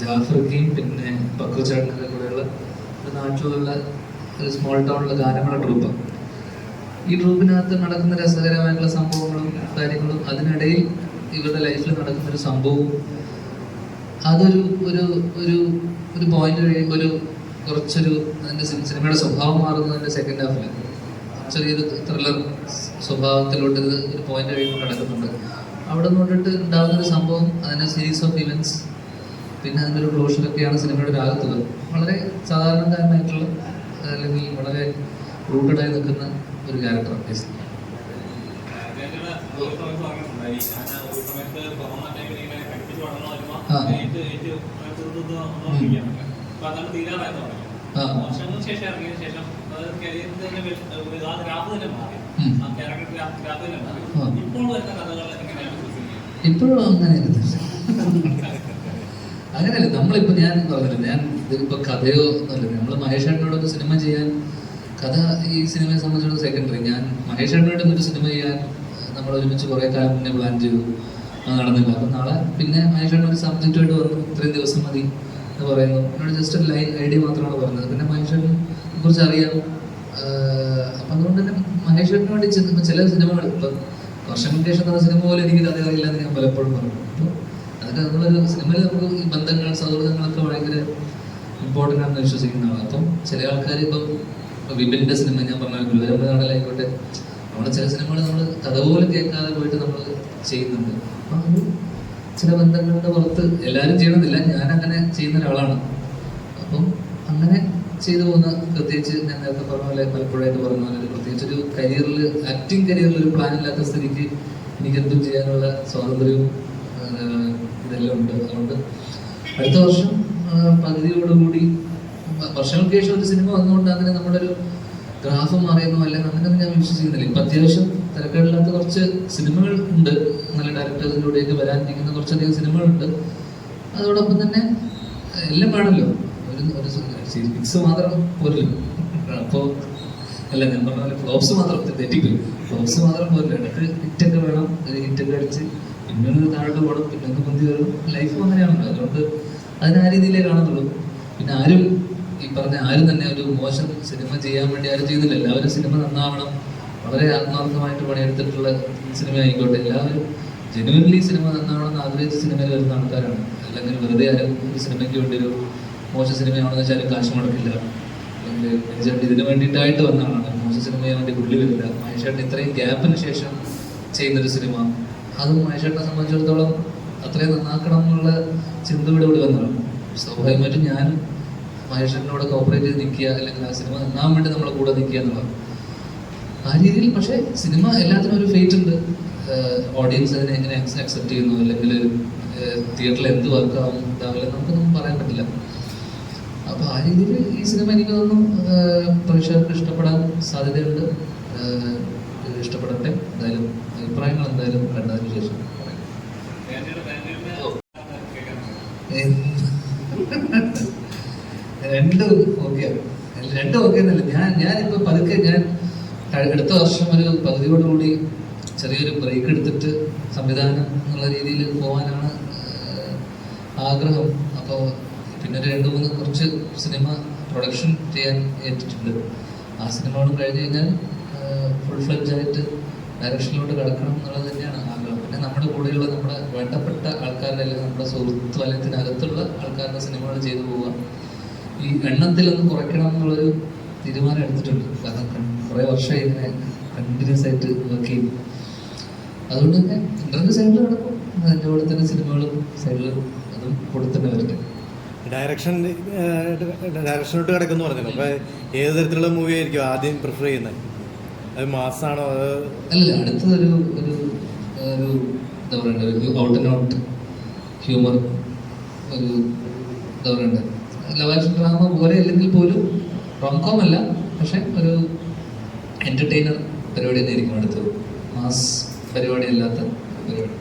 ജാഫർക്കയും പിന്നെ പക്കു ചേട്ടനൊക്കെ കൂടെയുള്ള നാട്ടിലുള്ള ഒരു സ്മോൾ ടൗണിലെ ഗാനങ്ങളുടെ ട്രൂപ്പ് ഈ ട്രൂപ്പിനകത്ത് നടക്കുന്ന രസകരമായിട്ടുള്ള സംഭവങ്ങളും കാര്യങ്ങളും അതിനിടയിൽ ഇവരുടെ ലൈഫിൽ നടക്കുന്ന ഒരു സംഭവവും അതൊരു ഒരു ഒരു ഒരു പോയിന്റ് കഴിയുമ്പോൾ ഒരു കുറച്ചൊരു അതിന്റെ സിനി- സിനിമയുടെ സ്വഭാവം മാറുന്നതിന്റെ സെക്കൻഡ് ഹാഫിൽ ചെറിയൊരു ത്രില്ലർ സ്വഭാവത്തിലോട്ട് ഒരു പോയിന്റ് കഴിയുമ്പോൾ നടക്കുന്നുണ്ട്. അവിടെ നിന്ന് കൊണ്ടിട്ട് ഉണ്ടാകുന്ന ഒരു സംഭവം അതിന്റെ സീരീസ് ഓഫ് ഇവന്റ്സ് പിന്നെ അതിന്റെ ഒരു ക്ലോഷറൊക്കെയാണ് സിനിമയുടെ ഒരു ആകത്തുക വളരെ സാധാരണക്കാരനായിട്ടുള്ള അല്ലെങ്കിൽ വളരെ റൂട്ടഡായി നിൽക്കുന്ന ഒരു ക്യാരക്ടർ വിശ്വസിക്കുന്നത്? ഇപ്പോഴും അങ്ങനെയല്ല അങ്ങനെയല്ല നമ്മളിപ്പോ ഞാൻ പറഞ്ഞില്ല ഞാൻ ഇതിപ്പോ കഥയോ അല്ല നമ്മൾ മഹേഷ് ഏട്ടനോട് ഒരു സിനിമ ചെയ്യാൻ കഥ ഈ സിനിമയെ സംബന്ധിച്ചിടത്തോളം സെക്കൻഡറി ഞാൻ മഹേഷ് ഏട്ടനോട് ഒരു സിനിമ ചെയ്യാൻ നമ്മൾ ഒരുമിച്ച് കുറെ കാലം മുന്നേ പ്ലാൻ ചെയ്തു. അത് നടന്നില്ല. അപ്പൊ നാളെ പിന്നെ മഹേഷ് ഏട്ടൻ ഒരു സബ്ജക്റ്റായിട്ട് വന്നു. ഇത്രയും ദിവസം മതി എന്ന് പറയുന്നു. എന്നോട് ജസ്റ്റ് ഒരു ലൈൻ ഐഡിയ മാത്രമാണ് പറഞ്ഞത്. പിന്നെ മഹേഷ് അണ്ണനെ കുറിച്ച് അറിയാം. അപ്പൊ അതുകൊണ്ട് തന്നെ മഹേഷ് ഏട്ടന് വേണ്ടി ചില സിനിമകൾ ഇപ്പൊ വർഷങ്ങൾക്ക് ശേഷം നടന്ന സിനിമ പോലെ എനിക്ക് കഥ അറിയില്ല എന്ന് ഞാൻ പലപ്പോഴും പറഞ്ഞു. അപ്പോൾ അതൊക്കെ നമ്മളൊരു സിനിമയിൽ നമുക്ക് ഈ ബന്ധങ്ങൾ സൗഹൃദങ്ങളൊക്കെ ഭയങ്കര ഇമ്പോർട്ടന്റ് ആണെന്ന് വിശ്വസിക്കുന്ന ആളാണ് അപ്പം ചില ആൾക്കാർ ഇപ്പം വിപിന്റെ സിനിമ ഞാൻ പറഞ്ഞ ഗുരുവായൂരമ്പനാടലായിക്കോട്ടെ നമ്മുടെ ചില സിനിമകൾ നമ്മൾ കഥ പോലും കേൾക്കാതെ പോയിട്ട് നമ്മൾ ചെയ്യുന്നുണ്ട്. അപ്പം അത് ചില ബന്ധങ്ങളുടെ പുറത്ത് എല്ലാവരും ചെയ്യണമെന്നില്ല. ഞാൻ അങ്ങനെ ചെയ്യുന്ന ഒരാളാണ്. അപ്പം അങ്ങനെ ചെയ്തു പോകുന്ന പ്രത്യേകിച്ച് ഞാൻ നേരത്തെ പറഞ്ഞ പോലെ പലപ്പോഴായിട്ട് പറഞ്ഞ പോലെ പ്രത്യേകിച്ച് ഒരു കരിയറിൽ ആക്ടിങ് കരിയറിൽ ഒരു പ്ലാൻ ഇല്ലാത്ത സ്ഥിതിക്ക് എനിക്ക് എന്തും ചെയ്യാനുള്ള സ്വാതന്ത്ര്യവും ഇതെല്ലാം ഉണ്ട്. അതുകൊണ്ട് അടുത്ത വർഷം പകുതിയോടുകൂടി വർഷങ്ങൾക്ക് ശേഷം ഒരു സിനിമ വന്നുകൊണ്ട് അങ്ങനെ നമ്മുടെ ഒരു ഗ്രാഫ് മാറിയെന്നോ അല്ലെങ്കിൽ അങ്ങനെയൊന്നും ഞാൻ വിശ്വസിക്കുന്നില്ല. ഇപ്പം അത്യാവശ്യം തിരക്കേടില്ലാത്ത കുറച്ച് സിനിമകൾ ഉണ്ട്. നല്ല ഡയറക്ടേഴ്സിലൂടെയൊക്കെ വരാനിരിക്കുന്ന കുറച്ചധികം സിനിമകളുണ്ട്. അതോടൊപ്പം തന്നെ എല്ലാം വേണമല്ലോ. ഒരു ഒരു ഫിക്സ് മാത്രം പോരല്ലോ. അപ്പോൾ അല്ല ഞാൻ പറഞ്ഞ പോലെ ഫ്ലോപ്സ് മാത്രം തെറ്റിപ്പോയി. ഫ്ലോപ്സ് മാത്രം പോരല്ലോ. ഇടയ്ക്ക് ഹിറ്റൊക്കെ വേണം. ഹിറ്റൊക്കെ അടിച്ച് പിന്നൊരു താഴോട്ട് പോകണം പിന്നെ മുന്തി വരും. ലൈഫും അങ്ങനെയാണല്ലോ. അതുകൊണ്ട് അതിന് ആ രീതിയിലേ കാണത്തുള്ളൂ. പിന്നെ ആരും ഈ പറഞ്ഞ ആരും തന്നെ ഒരു മോശം സിനിമ ചെയ്യാൻ വേണ്ടി ആരും ചെയ്യുന്നില്ല. എല്ലാവരും സിനിമ നന്നാവണം. വളരെ ആത്മാർത്ഥമായിട്ട് പണിയെടുത്തിട്ടുള്ള സിനിമ ആയിക്കോട്ടെ. എല്ലാവരും ജെനുവൻലി സിനിമ നന്നാവണമെന്ന് ആഗ്രഹിച്ച സിനിമയിൽ വരുന്ന ആൾക്കാരാണ്. അല്ലെങ്കിൽ വെറുതെ ആരും ഒരു സിനിമയ്ക്ക് വേണ്ടി ഒരു മോശം സിനിമയാണെന്ന് വെച്ചാൽ കാശ് മുടക്കില്ല. മനുഷ്യൻ ഇതിന് വേണ്ടിയിട്ടായിട്ട് വന്ന ആളാണ് മോശം സിനിമയെ വേണ്ടി പുള്ളി വരില്ല മഹേഷേട്ടൻ ഇത്രയും ഗ്യാപ്പിന് ശേഷം ചെയ്യുന്നൊരു സിനിമ അതും മഹേഷേട്ടനെ സംബന്ധിച്ചിടത്തോളം അത്രയും നന്നാക്കണം എന്നുള്ള ചിന്തയോടെ കൂടി വന്നതാണ്. സ്വാഭാവികമായിട്ടും ഞാൻ മഹേഷേട്ടനോട് കോപ്പറേറ്റ് ചെയ്ത് നിൽക്കുക അല്ലെങ്കിൽ ആ സിനിമ നന്നാൻ വേണ്ടി നമ്മളെ കൂടെ നിൽക്കുക എന്നുള്ളതാണ്. ആ രീതിയിൽ പക്ഷേ സിനിമ എല്ലാത്തിനും ഒരു ഫേറ്റ് ഉണ്ട്. ഓഡിയൻസ് അതിനെ എങ്ങനെ അക്സെപ്റ്റ് ചെയ്യുന്നു അല്ലെങ്കിൽ തിയേറ്ററിൽ എന്ത് വർക്ക് ആവും ഉണ്ടാവില്ല നമുക്കൊന്നും പറയാൻ പറ്റില്ല. അപ്പൊ ആ രീതിയിൽ ഈ സിനിമ എനിക്ക് തോന്നുന്നു പ്രേക്ഷകർക്ക് ഇഷ്ടപ്പെടാൻ സാധ്യതയുണ്ട് ഇഷ്ടപ്പെടട്ടെ എന്തായാലും അഭിപ്രായങ്ങൾ എന്തായാലും കണ്ടതിന് ശേഷം രണ്ട് ഓ. കേൾക്കാൻ എന്ത്? രണ്ടും ഓക്കെ എന്നല്ല ഞാൻ ഞാനിപ്പോ പതുക്കെ ഞാൻ അടുത്ത വർഷം ഒരു പകുതിയോടുകൂടി ചെറിയൊരു ബ്രേക്ക് എടുത്തിട്ട് സംവിധാനം എന്നുള്ള രീതിയിൽ പോകാനാണ് ആഗ്രഹം അപ്പോൾ പിന്നെ രണ്ട് മൂന്ന് കുറച്ച് സിനിമ പ്രൊഡക്ഷൻ ചെയ്യാൻ ഏറ്റിട്ടുണ്ട്. ആ സിനിമകളും കഴിഞ്ഞ് കഴിഞ്ഞാൽ ഫുൾ ഫ്ലെഡ്ജ് ആയിട്ട് ഡയറക്ഷനിലോട്ട് കിടക്കണം എന്നുള്ളത് തന്നെയാണ് ആഗ്രഹം. പിന്നെ നമ്മുടെ കൂടെയുള്ള നമ്മുടെ വേണ്ടപ്പെട്ട ആൾക്കാരുടെ അല്ലെങ്കിൽ നമ്മുടെ സുഹൃത്ത് വലയത്തിനകത്തുള്ള ആൾക്കാരുടെ സിനിമകൾ ചെയ്തു പോവുക. ഈ എണ്ണത്തിലൊന്ന് കുറയ്ക്കണം എന്നുള്ളൊരു തീരുമാനം എടുത്തിട്ടുണ്ട്. കാരണം കുറേ വർഷമായി ഇങ്ങനെ കണ്ടിന്യൂസ് ആയിട്ട് വർക്ക് ചെയ്യും. അതുകൊണ്ട് തന്നെ ഇന്റർവ്യൂ സൈഡിൽ കിടക്കും അതിന്റെ കൂടെ തന്നെ സിനിമകളും സൈഡിൽ അതും കൊടുത്തിട്ടുണ്ട് വരട്ടെ. ഡയറക്ഷൻ ഡയറക്ഷനോട്ട് കിടക്കുന്നു പറഞ്ഞല്ലോ? അപ്പൊ ഏത് തരത്തിലുള്ള മൂവി ആയിരിക്കും ആദ്യം പ്രിഫർ ചെയ്യുന്നത്? അത് മാസാണോ? അത് അല്ല അടുത്തതൊരു ഒരു ഒരു എന്താ പറയണ്ട? ഒരു ഔട്ട് ആൻഡ് ഔട്ട് ഹ്യൂമർ ഒരു എന്താ പറയണ്ട? ലവ് ആക്ഷൻ ഡ്രാമ പോലെ അല്ലെങ്കിൽ പോലും റോംകോം അല്ല പക്ഷെ ഒരു എന്റർടൈനർ പരിപാടി തന്നെയായിരിക്കും അടുത്തത്. മാസ് പരിപാടി അല്ലാത്ത പരിപാടി.